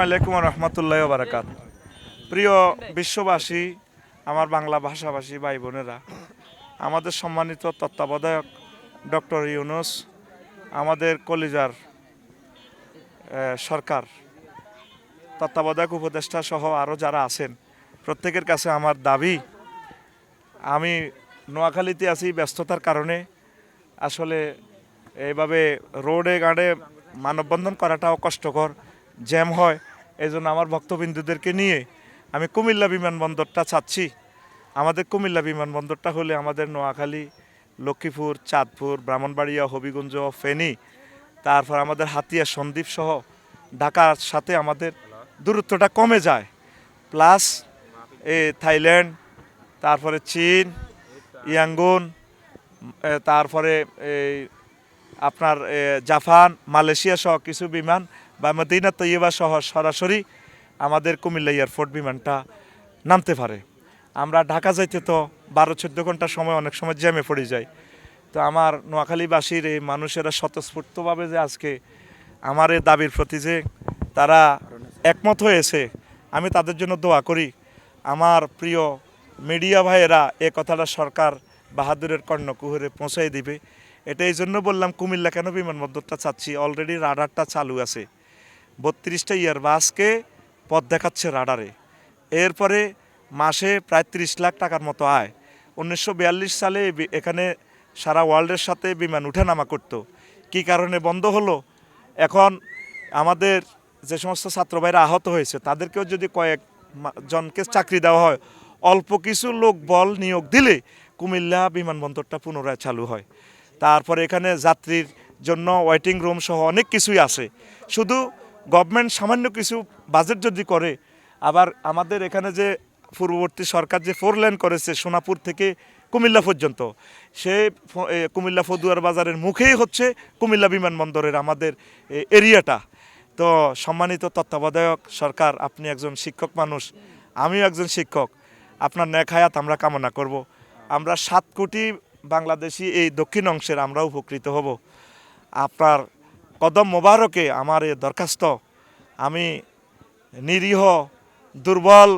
আলাইকুম রহমতুল্লাহ বারাকাত। প্রিয় বিশ্ববাসী, আমার বাংলা ভাষাভাষী ভাই বোনেরা, আমাদের সম্মানিত তত্ত্বাবধায়ক ডক্টর ইউনুস, আমাদের কলিজার সরকার, তত্ত্বাবধায়ক উপদেষ্টা সহ আরও যারা আছেন, প্রত্যেকের কাছে আমার দাবি, আমি নোয়াখালীতে আছি ব্যস্ততার কারণে, আসলে এইভাবে রোডে গাড়ে মানববন্ধন করাটাও কষ্টকর। জ্যাম হয় এই জন্য আমার ভক্তবিন্দুদেরকে নিয়ে আমি কুমিল্লা বিমানবন্দরটা চাচ্ছি। আমাদের কুমিল্লা বিমানবন্দরটা হলে আমাদের নোয়াখালী, লক্ষ্মীপুর, চাঁদপুর, ব্রাহ্মণবাড়িয়া, হবিগঞ্জ, ফেনী, তারপর আমাদের হাতিয়া, সন্দ্বীপ সহ ঢাকার সাথে আমাদের দূরত্বটা কমে যায়। প্লাস এ থাইল্যান্ড, তারপরে চীন, ইয়াঙ্গুন তারপরে এই আপনার জাপান, মালয়েশিয়া সহ কিছু বিমান বা মদিনা তৈয়বা সহ সরাসরি আমাদের কুমিল্লা এয়ারপোর্ট বিমানটা নামতে পারে। আমরা ঢাকা যাইতে তো বারো চোদ্দ ঘণ্টা সময় অনেক সময় জ্যামে পড়ে যাই। তো আমার নোয়াখালীবাসীর এই মানুষেরা স্বতঃস্ফূর্তভাবে যে আজকে আমার এই দাবির প্রতি যে তারা একমত হয়েছে, আমি তাদের জন্য দোয়া করি। আমার প্রিয় মিডিয়া ভাইয়েরা এ কথাটা সরকার বাহাদুরের কর্ণকুহরে পৌঁছাই দিবে। এটা এই জন্য বললাম, কুমিল্লা কেন বিমানবন্দরটা চাচ্ছি? অলরেডি রাডারটা চালু আছে। বত্রিশটা ইয়ার বাসকে পথ দেখাচ্ছে রাডারে এরপরে মাসে প্রায় ত্রিশ লাখ টাকার মতো আয়। উনিশশো বিয়াল্লিশ সালে এখানে সারা ওয়ার্ল্ডের সাথে বিমান উঠানামা করতো। কি কারণে বন্ধ হলো? এখন আমাদের যে সমস্ত ছাত্র ভাইরা আহত হয়েছে, তাদেরকেও যদি কয়েক জনকে চাকরি দেওয়া হয়, অল্প কিছু লোক বল নিয়োগ দিলে কুমিল্লা বিমানবন্দরটা পুনরায় চালু হয়। তারপরে এখানে যাত্রীর জন্য ওয়েটিং রুম সহ অনেক কিছুই আছে। শুধু গভর্নমেন্ট সামান্য কিছু বাজেট যদি করে, আবার আমাদের এখানে যে পূর্ববর্তী সরকার যে ফোর লেন করেছে সোনাপুর থেকে কুমিল্লা পর্যন্ত, সে কুমিল্লা ফদুয়ার বাজারের মুখেই হচ্ছে কুমিল্লা বিমানবন্দরের আমাদের এরিয়াটা। তো সম্মানিত তত্ত্বাবধায়ক সরকার, আপনি একজন শিক্ষক মানুষ, আমিও একজন শিক্ষক, আপনার ন্যাক হায়াত আমরা কামনা করব। আমরা সাত কোটি বাংলাদেশি এই দক্ষিণ অংশের আমরা উপকৃত হব। আপনার কদম মোবারকে আমার এই দরখাস্ত। আমি নিরীহ দুর্বল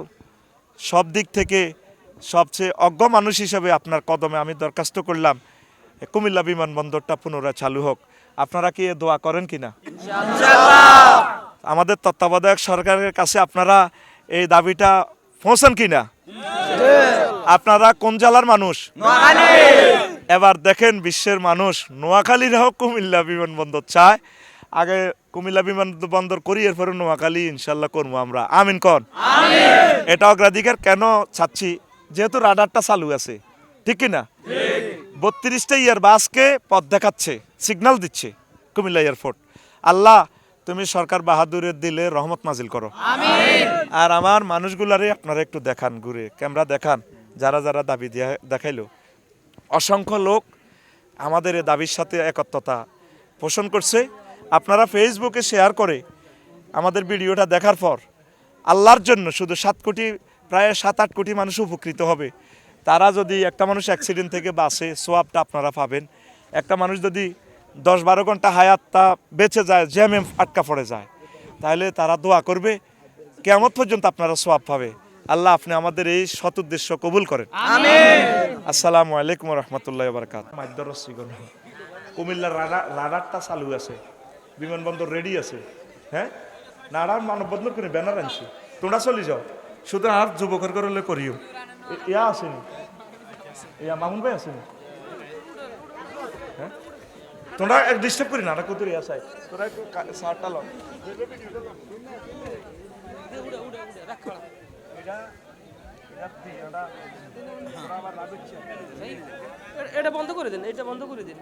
সব দিক থেকে সবচেয়ে অজ্ঞ মানুষ হিসেবে আপনার কদমে আমি দরখাস্ত করলাম। কুমিল্লা বিমানবন্দরটা পুনরায় চালু হোক। আপনারা কি এ দোয়া করেন কি না আমাদের তত্ত্বাবধায়ক সরকারের কাছে আপনারা এই দাবিটা পৌঁছান কি না আপনারা কোন জেলার মানুষ? এবার দেখেন বিশ্বের মানুষ নোয়াখালীর হোক কুমিল্লা বিমানবন্দর চায়। আগে কুমিল্লা বিমানবন্দর করি এরপরে নোয়াখালী ইনশাল্লাহ করব আমরা। আমিন কন? এটা অগ্রাধিকার কেন চাচ্ছি যেহেতু রাডারটা চালু আছে। ঠিক কি না বত্রিশটা ইয়ার বাসকে পথ দেখাচ্ছে সিগন্যাল দিচ্ছে কুমিল্লা এয়ারপোর্ট। আল্লাহ তুমি সরকার বাহাদুরের দিলে রহমত নাজিল করো। আর আমার মানুষগুলারে আপনারা একটু দেখান ঘুরে ক্যামেরা দেখান যারা যারা দাবি দিয়া- দেখাইলো। অসংখ্য লোক আমাদের এই দাবির সাথে একত্রতা পোষণ করছে। আপনারা ফেসবুকে শেয়ার করে আমাদের ভিডিওটা দেখার পর আল্লাহর জন্য শুধু সাত কোটি, প্রায় সাত, আট কোটি মানুষ উপকৃত হবে। তারা যদি একটা মানুষ অ্যাক্সিডেন্ট থেকে বাঁচে সোয়াবটা আপনারা পাবেন। একটা মানুষ যদি দশ বারো ঘণ্টা হায়াতটা বেঁচে যায়, জ্যামে আটকা পড়ে যায়, তাহলে তারা দোয়া করবে কেমন পর্যন্ত আপনারা সোয়াব পাবে। আল্লাহ আপনি আমাদের এই সৎ উদ্দেশ্য কবুল করেন। আসসালামু আলাইকুম রহমতুল্লাহ বারকাত কুমিল্লার রাডার রাডারটা চালু আছে বিমানবন্দর রেডি আছে হ্যাঁ? নাড়ার মানববন্দর করে ব্যানার আনছি। তোমরা চলে যাও। শুধু আর যুবকের করলে করিও। ইয়া আসেনি। ইয়া মামুন ভাই আসেনি। হ্যাঁ? তোমরা এক ডিস্টার্ব করি না ইয়া চাই। তোরা একটু সারটা লো এটা বন্ধ করে দিন এটা বন্ধ করে দিন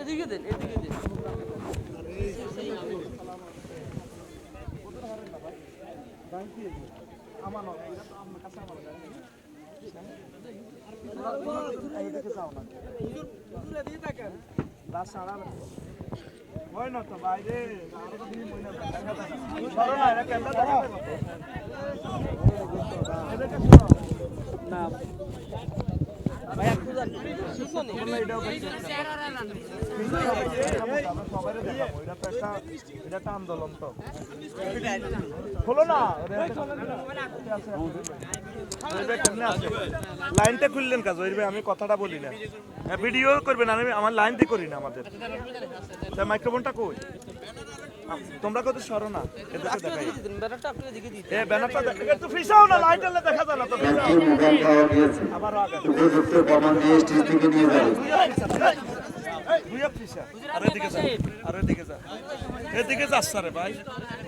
এদিকে দিন এদিকে দিন হয় আরও তো দিন মহিনা সরো না আন্দোলন তো হলো না লাইনটা খুললেন কাজ ওই আমি কথাটা বলি না হ্যাঁ, ভিডিও করবেন আমি আমার লাইন দিয়ে করি না আমাদের মাইক্রোফোনটা কই তোমরা কত সরো না ব্যানারটা এ একটু ফিসাও না লাইট দেখা যায় না তো মোবাইল পাওয়া গিয়েছে আবারও আগে প্রমাণ নিয়ে স্টেজ থেকে নিয়ে যাবে দুইয়া ফিসা আর এদিকে যাস রে ভাই।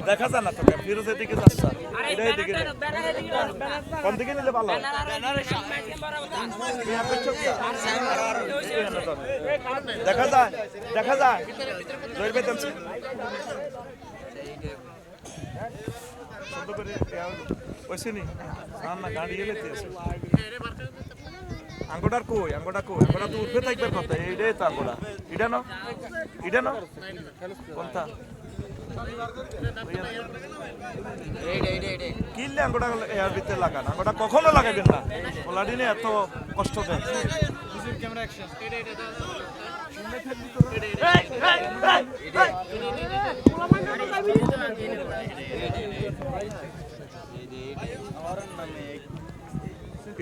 দেখা যায় না তোকে, ফিরোজ এদিকে যাস এটা এদিকে কোন দিকে নিলে ভালো। দেখা যায় দেখা যায়। ধরবে তেমছে না গাড়ি এলে আঙ্গুটার কই? আঙ্গুটা কই? আঙ্গুটা তো উঠবে থাকবে কথা এইটাই তো আঙ্গুটা। এটা না এটা না কোনটা কিনলে আঙ্গুটা এর ভিতরে লাগান। আঙ্গুটা কখনো লাগাবেন না। ওলাডিনে এত কষ্ট দেয়।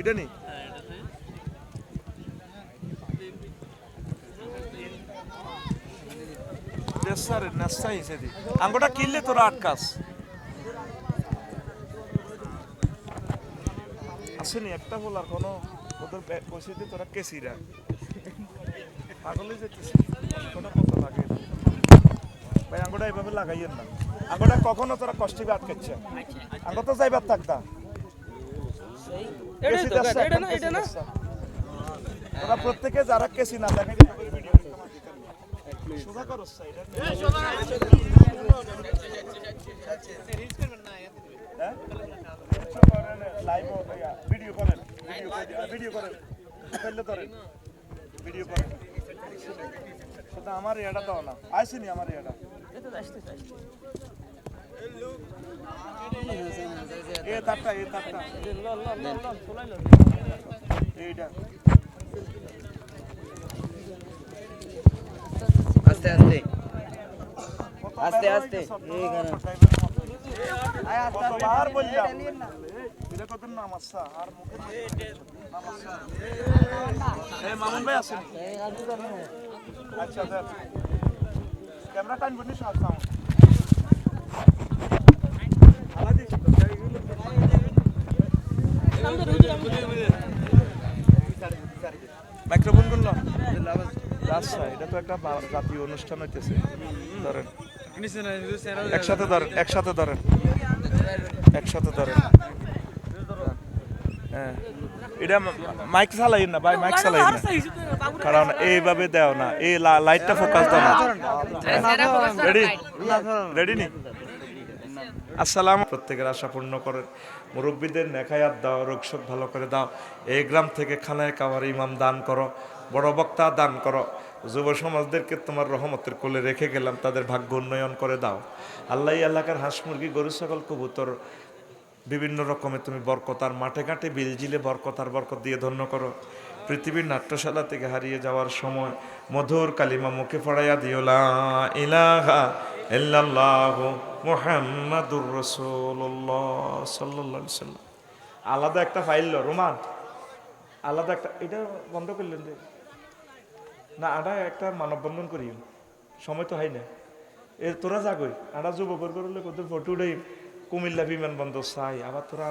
এটা নেই নেসারে নেসা হিসেবে আঙ্গুটা কিনলে তোরা আটকাস। আসেনি একটা হল আর কোনো ওদের পয়সা দিয়ে তোরা কেসিরা। পাগলে যেতেছি। কোনো কত লাগে ভাই আঙ্গুটা এইভাবে লাগাইয়েন না। আঙ্গুটা কখনো তোরা কষ্টে আটকাচ্ছে আঙ্গুর তো যাইবার থাকতা প্রত্যেকে যারা কেসি না দেখে ভিডিও করেন ভিডিও করেন ফেললে ধরেন ভিডিও করেন সেটা আমার এটা দাও না আইসিনি আমার এটা এ তারটা এ তারটা। এইটা আস্তে আস্তে আস্তে আস্তে কতবার বললাম এটা কত নাম আসছা আর মুখে নাম আসছা এই মামুন ভাই আছেন আচ্ছা দেখ ক্যামেরা টাইম বনি সাথ সাউন্ড আলাদা দিছি তো এইগুলো মাইক্রোফোন করল আচ্ছা এটা তো একটা জাতীয় অনুষ্ঠান হইতেছে। ধরেন। একসাথে ধরেন একসাথে ধরেন। একসাথে ধরেন। হ্যাঁ। এটা মাইক চালাই না, ভাই, মাইক চালাই না। কারণ এইভাবে দেও না, এই লাইটটা ফোকাস দাও না। রেডি রেডি নি? আসসালাম প্রত্যেকের আশা পূর্ণ করে মুরব্বীদের নেখায়াত দাও, রোগশোক ভালো করে দাও। এই গ্রাম থেকে খানায় কাওয়ার ইমাম দান করো। বড় বক্তা, দান করো। যুব সমাজদেরকে তোমার রহমতের কোলে রেখে গেলাম, তাদের ভাগ্য উন্নয়ন করে দাও। আল্লাহ এলাকার হাঁস মুরগি, গরু, ছাগল, কবুতর, বিভিন্ন রকমের তুমি বরকতার মাঠে ঘাটে বিলজিলে বরকতার বরকত দিয়ে ধন্য করো। পৃথিবীর নাট্যশালা থেকে হারিয়ে যাওয়ার সময় মধুর কালিমা মুখে পড়াইয়া দিও, লা ইলাহা ইল্লাল্লাহু মুহাম্মাদুর রাসূলুল্লাহ সাল্লাল্লাহু আলাইহি সাল্লাম আলাদা একটা ফাইল রোমান। আলাদা একটা, এটা বন্ধ করলেন না আড়া একটা মানববন্ধন করি। সময় তো হয় না। এ, তোরা যাগই আডা যুব করলে কত ফটো উঠাই কুমিল্লা বিমানবন্দর চাই। আবার তোরা